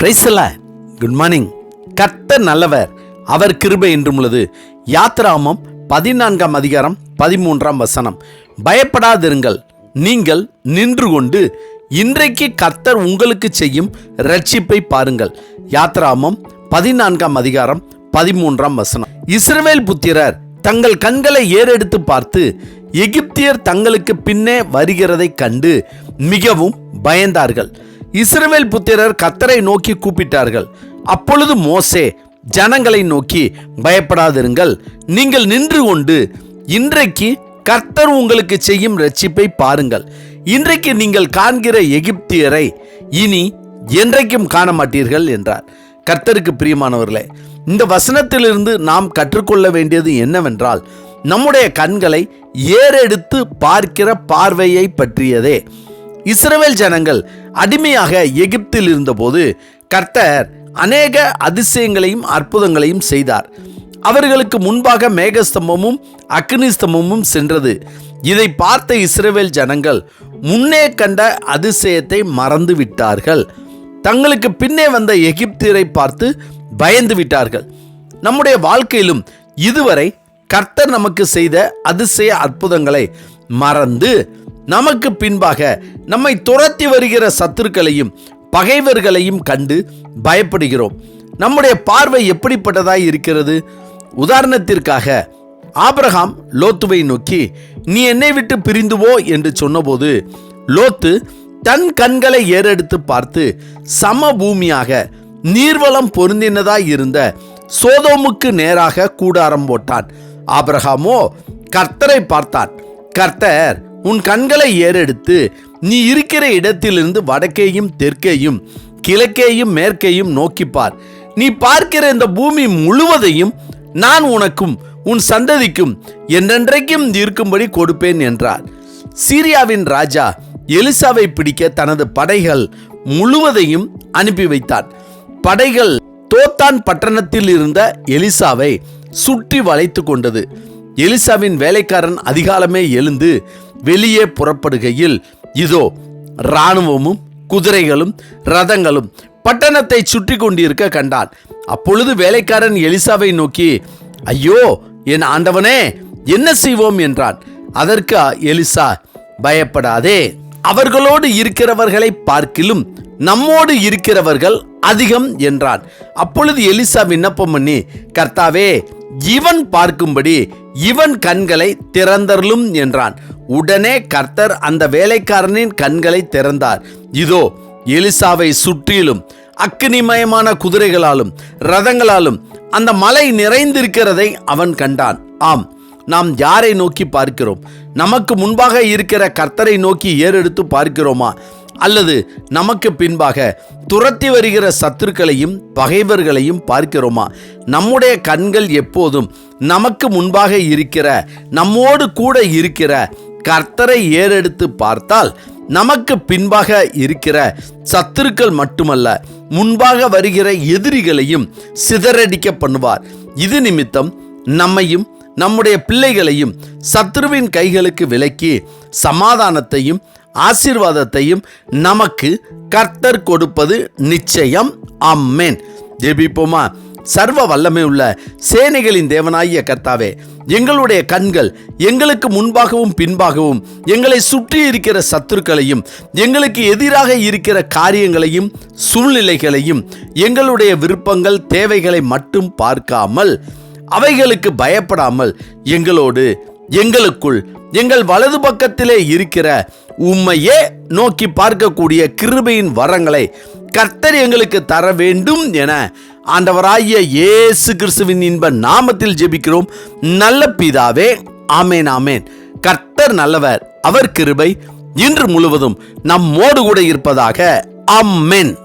பிரைசல good morning கர்த்தர் நல்லவர். அவர் கிருபை என்றும் உள்ளது. யாத்ராமம் பதினான்காம் அதிகாரம் பதிமூன்றாம் வசனம். பயப்படாதிருங்கள். நீங்கள் நின்று கொண்டு இன்றைக்கு கர்த்தர் உங்களுக்கு செய்யும் ரட்சிப்பை பாருங்கள். யாத்ராமம் பதினான்காம் அதிகாரம் பதிமூன்றாம் வசனம். இஸ்ரவேல் புத்திரர் தங்கள் கண்களை ஏறெடுத்து பார்த்து எகிப்தியர் தங்களுக்கு பின்னே வருகிறதைக் கண்டு மிகவும் பயந்தார்கள். இஸ்ரவேல் புத்திரர் கத்தரை நோக்கி கூப்பிட்டார்கள். அப்பொழுது மோசே ஜனங்களை நோக்கி பயப்படாதிருங்கள். நீங்கள் நின்று கொண்டு இன்றைக்கு கர்த்தர் உங்களுக்கு செய்யும் ரட்சிப்பை பாருங்கள். இன்றைக்கு நீங்கள் காண்கிற எகிப்தியரை இனி என்றைக்கும் காண மாட்டீர்கள் என்றார். கர்த்தருக்கு பிரியமானவர்களே இந்த வசனத்திலிருந்து நாம் கற்றுக்கொள்ள வேண்டியது என்னவென்றால் நம்முடைய கண்களை ஏறெடுத்து பார்க்கிற பார்வையை பற்றியதே. இஸ்ரவேல் ஜனங்கள் அடிமையாக எகிப்தில் இருந்தபோது கர்த்தர் அநேக அதிசயங்களையும் அற்புதங்களையும் செய்தார். அவர்களுக்கு முன்பாக மேகஸ்தம்பமும் அக்னி ஸ்தம்பமும் சென்றது. இதை பார்த்த இஸ்ரவேல் ஜனங்கள் முன்னே கண்ட அதிசயத்தை மறந்து விட்டார்கள். தங்களுக்கு பின்னே வந்த எகிப்தியரை பார்த்து பயந்து விட்டார்கள். நம்முடைய வாழ்க்கையிலும் இதுவரை கர்த்தர் நமக்கு செய்த அதிசய அற்புதங்களை மறந்து நமக்கு பின்பாக நம்மை துரத்தி வருகிற சத்துருக்களையும் பகைவர்களையும் கண்டு பயப்படுகிறோம். நம்முடைய பார்வை எப்படிப்பட்டதாய் இருக்கிறது? உதாரணத்திற்காக ஆபிரகாம் லோத்துவை நோக்கி நீ என்னை விட்டு பிரிந்துவோ? என்று சொன்னபோது லோத்து தன் கண்களை ஏறெடுத்து பார்த்து சம பூமியாக நீர்வளம் பொருந்தினதாய் இருந்த சோதோமுக்கு நேராக கூடாரம் போட்டான். ஆபிரகாமோ கர்த்தரை பார்த்தான். கர்த்தர் உன் கண்களை ஏறெடுத்து நீ இருக்கிற இடத்திலிருந்து வடக்கேயும் தெற்கேயும் கிழக்கேயும் மேற்கேயும் நோக்கிப்பார் நீ பார்க்கிற இந்த பூமி முழுவதையும் நான் உனக்கும் உன் சந்ததிக்கும் என்றென்றைக்கும் இருக்கும்படி கொடுப்பேன் என்றார். சீரியாவின் ராஜா எலிசாவை பிடிக்க தனது படைகள் முழுவதையும் அனுப்பி வைத்தான் படைகள் தோத்தான் பட்டணத்தில் இருந்த எலிசாவை சுற்றி வளைத்து கொண்டது. எலிசாவின் வேலைக்காரன் அதிகாலமே எழுந்து வெளியே புறப்படுகையில் இதோ இராணுவமும் குதிரைகளும் ரதங்களும் பட்டணத்தை சுற்றி கொண்டிருக்க கண்டான். அப்பொழுது வேலைக்காரன் எலிசாவை நோக்கி ஐயோ என் ஆண்டவனே என்ன செய்வோம்? என்றான். அதற்கு எலிசா பயப்படாதே. அவர்களோடு இருக்கிறவர்களை பார்க்கிலும் நம்மோடு இருக்கிறவர்கள் அதிகம் என்றான். அப்பொழுது எலிசா விண்ணப்பம் பண்ணி கர்த்தாவே இவன் பார்க்கும்படி இவன் கண்களை திறந்தருளும் என்றான். உடனே கர்த்தர் அந்த வேலைக்காரனின் கண்களை திறந்தார். இதோ எலிசாவை சுற்றிலும் அக்னிமயமான குதிரைகளாலும் ரதங்களாலும் அந்த மலை நிறைந்திருக்கிறதை அவன் கண்டான். ஆம் நாம் யாரை நோக்கி பார்க்கிறோம்? நமக்கு முன்பாக இருக்கிற கர்த்தரை நோக்கி ஏறெடுத்து பார்க்கிறோமா? அல்லது நமக்கு பின்பாக துரத்தி வருகிற சத்துருக்களையும் பகைவர்களையும் பார்க்கிறோமா? நம்முடைய கண்கள் எப்போதும் நமக்கு முன்பாக இருக்கிற நம்மோடு கூட இருக்கிற கர்த்தரை ஏறெடுத்து பார்த்தால் நமக்கு பின்பாக இருக்கிற சத்துருக்கள் மட்டுமல்ல முன்பாக வருகிற எதிரிகளையும் சிதறடிக்க பண்ணுவார். இது நிமித்தம் நம்மையும் நம்முடைய பிள்ளைகளையும் சத்ருவின் கைகளுக்கு விலக்கி சமாதானத்தையும் ஆசீர்வாதத்தையும் நமக்கு கர்த்தர் கொடுப்பது நிச்சயம். அம்மேன் ஜெபிப்போமா? சர்வ வல்லமை உள்ள சேனைகளின் தேவனாகிய கர்த்தாவே எங்களுடைய கண்கள் எங்களுக்கு முன்பாகவும் பின்பாகவும் எங்களை சுற்றி இருக்கிற சத்துருக்களையும் எங்களுக்கு எதிராக இருக்கிற காரியங்களையும் சூழ்நிலைகளையும் எங்களுடைய விருப்பங்கள் தேவைகளை மட்டும் பார்க்காமல் அவைகளுக்கு பயப்படாமல் எங்களோடு எங்களுக்குள் எங்கள் வலது பக்கத்திலே இருக்கிற உம்மையே நோக்கி பார்க்கக்கூடிய கிருபையின் வரங்களை கர்த்தர் எங்களுக்கு தர வேண்டும் என ஆண்டவராகிய இயேசு கிறிஸ்துவின் இன்ப நாமத்தில் ஜெபிக்கிறோம். நல்ல பிதாவே ஆமேன் ஆமேன். கர்த்தர் நல்லவர் அவர் கிருபை இன்று முழுவதும் நம்மோடு கூட இருப்பதாக அம்மேன்